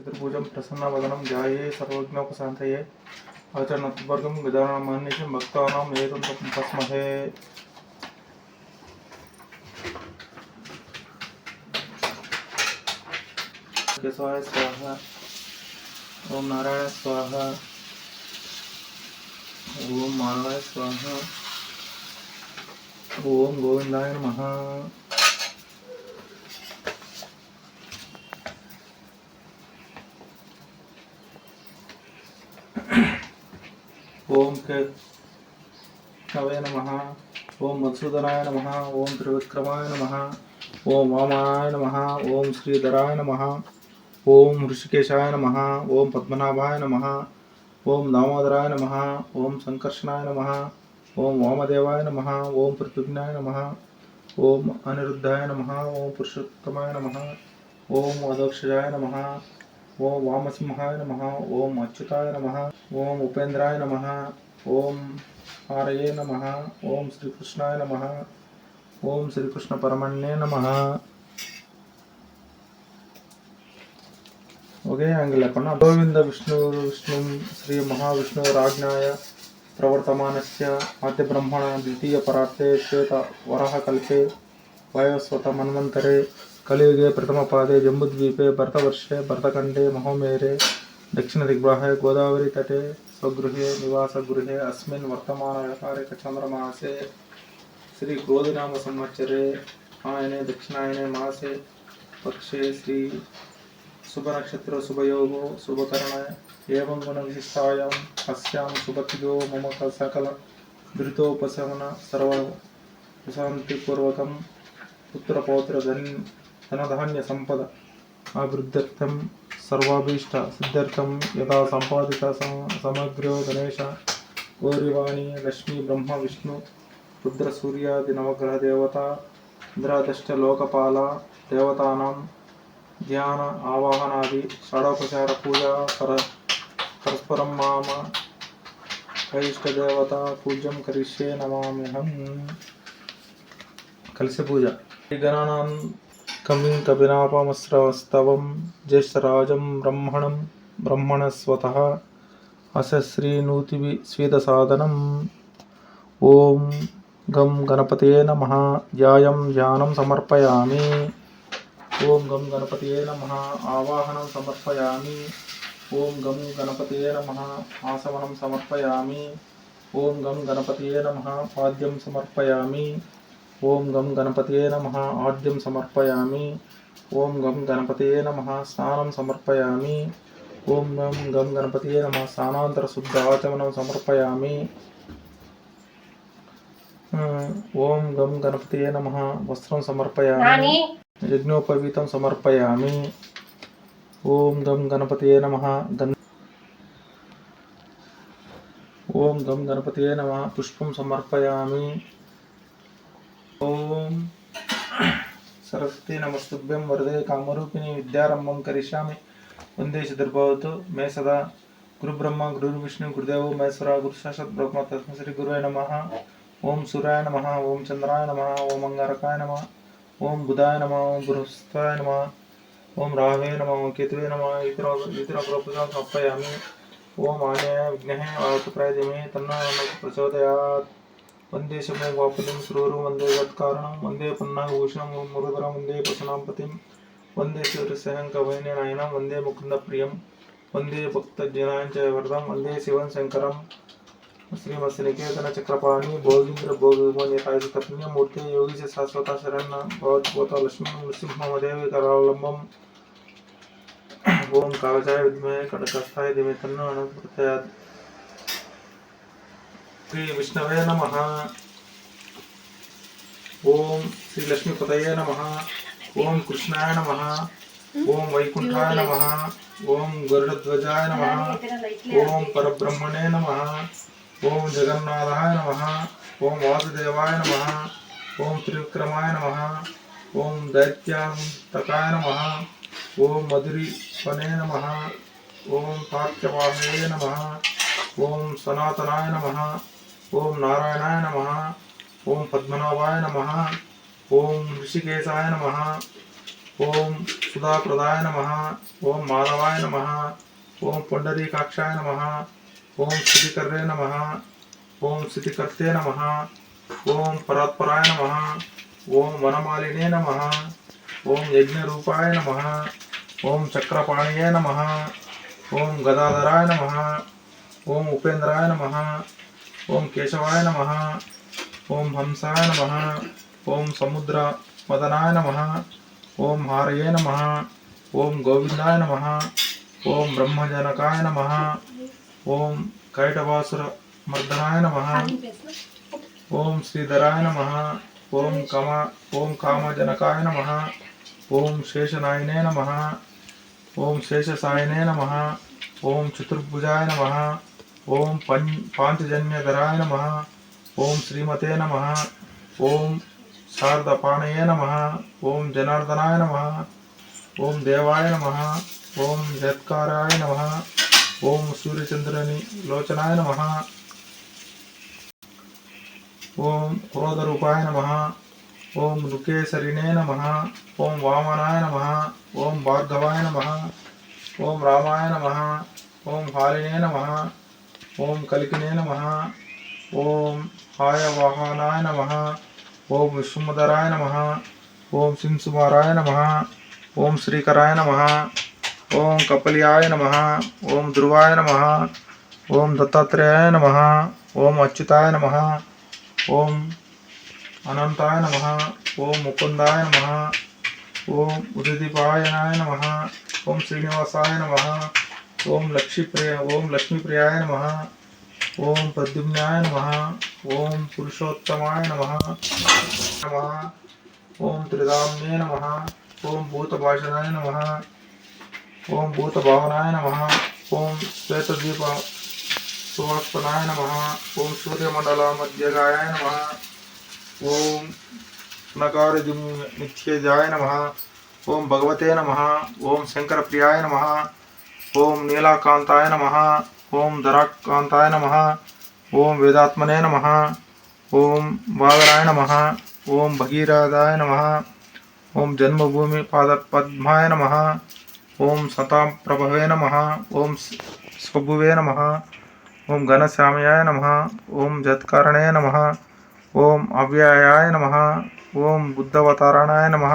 चतुर्भुज प्रसन्न प्रसन्नवदनम ध्याये सर्वज्ञोपशान्तये आचरणवर्गं गजाननमान्यशं भक्तानां एतं तस्महे। केशवाय स्वाहा। ओम नारायण स्वाहा। ओम माधवाय स्वाहा। ओम गोविंदाय नमः। ओम केवय नम ओम मधुसूदनाय नम ओम त्रिविक्रमाय नम ओम वामाय नम ओम श्रीधराय नम ओम ऋषिकेशाय नम ओम पद्मनाभाय नम ओम दामोदराय नम ओम संकर्षणाय नम ओम वामदेवाय नम ओम पृथ्वीनाय नम ओम अनिरुद्धाय नम ओम पुरुषोत्तमाय नम ओम अदक्षजाय नम ಓಂ ವಾಮಸಿಂಹಾಯ ನಮಃ, ಓಂ ಅಚ್ಯುತಾಯ ನಮಃ, ಓಂ ಉಪೇಂದ್ರಾಯ ನಮಃ, ಓಂ ಹಾರಯೇ ನಮಃ, ಓಂ ಶ್ರೀಕೃಷ್ಣಾಯ ನಮಃ, ಓಂ ಶ್ರೀಕೃಷ್ಣ ಪರಮಣ್ಯೇ ನಮಃ. ಓಕೆ, ಹಂಗಿಲ್ಲ ಕಣ್ಣ ಗೋವಿಂದ ವಿಷ್ಣು ವಿಷ್ಣು, ಶ್ರೀ ಮಹಾವಿಷ್ಣು, ರಾಜ್ಞಾಯ, ಪ್ರವರ್ತಮಾನಸ್ಯ ಆದ್ಯಬ್ರಹ್ಮಣ ದ್ವಿತೀಯ ಪರಾರ್ತೆ ಶ್ವೇತ ವರಹ ಕಲ್ಪೆ, ವಯೋಸ್ವತ ಮನ್ವಂತರೆ कलियुगे प्रथम पादे जम्बुद्वीपे, भरतवर्षे भरतखंडे महोमेरे दक्षिण दिग्भ गोदावरी तटे, स्वगृह स्वगृहे निवासगृहे, अस्मिन् वर्तमानव्यवहारिकचन्द्रमासे संवत्सरे आयने दक्षिणायने, मासे, पक्षे, श्री शुभनक्षत्रशुभयोगो शुभकरण, एवं गुणविशिष्टायां, अस्यां सुभतिगो मम सकल धृतोपशमन सर्व पौत्र पुत्रपौत्रधन् ధనధాన్య సంపద అభివృద్ధ్యర్థం సర్వాభీష్ట సిద్ధ్యర్థం యథా సంపాదిత సమగ్రో గణేష గౌరివాణి లక్ష్మి బ్రహ్మ విష్ణు రుద్ర సూర్యాది నవగ్రహ దేవత ఇంద్రాదష్ట లోకపాల దేవతానం ధ్యాన ఆవాహనాది షాడోపచార పూజ పర పరస్పరం మామ కైష్ట దేవత పూజ్యం కరిష్యే నమామ్యహం కలిసి పూజ గణానాం కమిం కపినాపమస్రవస్తవం జ్యేష్ఠరాజం బ్రహ్మణం బ్రహ్మణస్వత అసశ్రీనూతి స్వేదసాదనం ఓం గం గణపతే నమ ధ్యాయం ధ్యానం సమర్పయామి ఓం గం గణపతే నమ ఆవాహనం సమర్పయామి ఓం గం గణపతే నమ ఆసవనం సమర్పయామి ఓం గం గణపతే నమ పాద్యం సమర్పయామి ఓం గం గణపతే నమ ఆద్యం సమర్పయామి. ఓం గం గణపతే నమ స్నానం సమర్పయామి. ఓం గం గం గణపతే నమ స్నానాంతర శుద్ధ ఆచమనం సమర్పయామి. ఓం గం గణపతే నమ వస్త్రం సమర్పయామి. యజ్ఞోపవీతం సమర్పయామి. ఓం గం గణపతే నమ ఓం గం గణపతే నమ పుష్పం సమర్పయామి. ಓಂ. ಸರಸ್ವತಿ ನಮಸ್ತುಭ್ಯಂ ವರದೆ ಕಾಮರೂಪಿಣಿ ವಿದ್ಯಾರಂಭಂ ಕರಿಷ್ಯಾಮಿ. ಒಂದೇ ಸಿದ್ಧರ್ಭವತು ಮೇ ಸದಾ. ಗುರುಬ್ರಹ್ಮ ಗುರುವಿಷ್ಣು ಗುರುದೇವೋ ಮಹೇಶ್ವರ ಗುರು ಶಾಶ್ವತ ಬ್ರಹ್ಮ ತತ್ಮಶ್ರೀ ಗುರುವೇ ನಮಃ. ಓಂ ಸೂರ್ಯಾಯ ನಮಃ, ಓಂ ಚಂದ್ರಾಯ ನಮಃ, ಓಂ ಅಂಗಾರಕಾಯ ನಮಃ, ಓಂ ಬುಧಾಯ ನಮಃ, ಓಂ ಬೃಹಸ್ಪತಾಯ ನಮಃ, ಓಂ ರಾಹವೇ ನಮಃ, ಓಂ ಕೇತುವೇ ನಮಃ, ಇತರ ಇತರ ಪ್ರಪುಜಾಂ ಓಂ ಆನೆಯ ವಿಘ್ನೇ ವಾಯುಪ್ರಾಯ ಧೀಮಹಿ ತನ್ನ ಪ್ರಚೋದಯಾತ್. वंदे वंदे सुरोरु वंदे यत्कारणं वंदे वंदे मुरुधरं वंदे वंदे वंदे शिवरस्यहङ्कवैनयनं वंदे मुकुन्दप्रियं वंदे भक्तजनाञ्चयवर्धं वंदे शिवं शङ्करं। श्रीमत्स्यनिकेतनचक्रपाणि भोगिन्द्रभोगिमूर्ते योगी च शाश्वता शरण भवद्भूता लक्ष्मण नृसिंहमदेवी करावलम्बम् ओम कालजाय विद्महे कटकस्थाय दिमे तन्नो अनंत श्रीविष्णवे नम ओं श्रीलक्ष्मीपत नम ओं कृष्णाय नम ओं वैकुंठा नम ओं गरुडध्वजाय नम ओं परब्रह्मणे नम ओं जगन्नाथाय नम ओं वासुदेवाय नम ओं त्रिविक्रमाय नम ओं दैत्याय नम ओं मधुरीपने नम ओं पार्थ्यवाहये नम ओं सनातनाय नम ओम नारायणाय नमः ओम पद्मनाभाय नमः ओम ऋषिकेशाय नमः ओम सुधाप्रदाय नमः ओम माधवाय नमः ओम पुंडरीकाक्षाय नमः ओम स्थितिकर्रे नमः ओम स्थितिकर्ते नमः ओम परात्पराय नमः ओम वनमालिने नमः ओम यज्ञरूपाय नमः ओम चक्रपाणिये नमः ओम गदाधराय नमः ओम उपेन्द्राय नमः ओम केशवाय नम ओम हंसाय नम ओम समुद्र मदनाय नम ओम हारये नम ओम गोविंदाय नम ओम ब्रह्मजनकाय नम ओम कैटवासुर मर्दनाय नम ओम श्रीधराय नम ओम कम ओम कामजनकाय नम ओम शेषनायने नम ओम शेषसायने नम ओम चतुर्भुजाय नम ओम पांचजन्यधराय नम ओम श्रीमते नम ओम शारदपाणय नम ओम जनार्दनाय नम ओम देवाय नम ओम जत्काराय नम ओम सूर्यचंद्र लोचनाय नम ओम क्रोधरूपाय नम ओम नृकेसरिणे नम ओं वामनाय नम ओं भार्गवाय नम ओं रामाय नम ओम हालिने नम ఓం కలికినే నమ ఓం రామాయ వాహనాయ నమ ఓం కలికినే నమ ఓం సింసుమారాయ నమ ఓం శ్రీకరాయ నమ ఓం కపలియాయ నమ ఓం ధ్రువాయ నమ ఓం దత్తాత్రేయాయ నమ ఓం అచ్యుతాయ నమ ఓం అనంతాయ నమ ఓం ముకుందాయ నమ ఓం ఉదిదీపాయనాయ నమ ఓం శ్రీనివాసాయ నమ ओम लक्ष्मी प्रिया ओम लक्ष्मी प्रियाय नम ओम प्रद्युम्नाय नम ओम पुरुषोत्तमाय नम नम ओम त्रिदाम्ये नम ओम भूतभाषणाय नम ओम भूतभावनाय नम ओम श्वेतदीप सुवर्पनाय नम ओम सूर्यमंडलमध्यगाय नम ओम नकार नित्यजाय नम ओम भगवते नम ओम शंकर प्रियाय नम ओम नीलाकांताय नम ओम धराकांताय नम ओम वेदात्मने नम ओम वागराय नम ओम भगीरथाय नम ओम जन्मभूमि पाद पद्माय ओम सता प्रभवे नम ओम स्वभुवे नम ओम घनश्यामयाय नम ओम जत्कारणे नम ओम अव्ययाय नम ओम बुद्धवतारणाय नम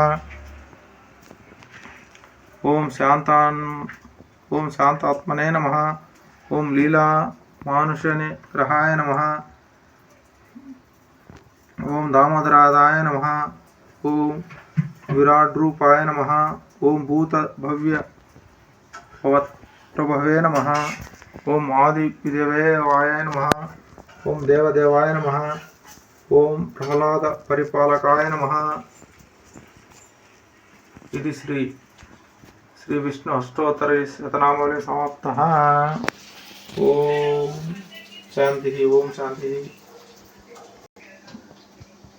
ओम शांता ఓం శాంతాత్మనే నమ. ఓం లీలా మానుషనే గ్రహాయ నమ. ఓం దామోదరాదాయ నమ. ఓం విరాట్ రూపాయ నమ. ఓం భూత భవ్య భవత్ ప్రభవే నమ. ఓం ఆది విదేవాయ నమ. ఓం దేవదేవాయ నమ. ఓం ప్రహ్లాద పరిపాలకాయ నమ. ఇది శ్రీ శ్రీ విష్ణు అష్టోత్తర శతనామావళి సమాప్త. ఓం శాంతి ఓం శాంతి.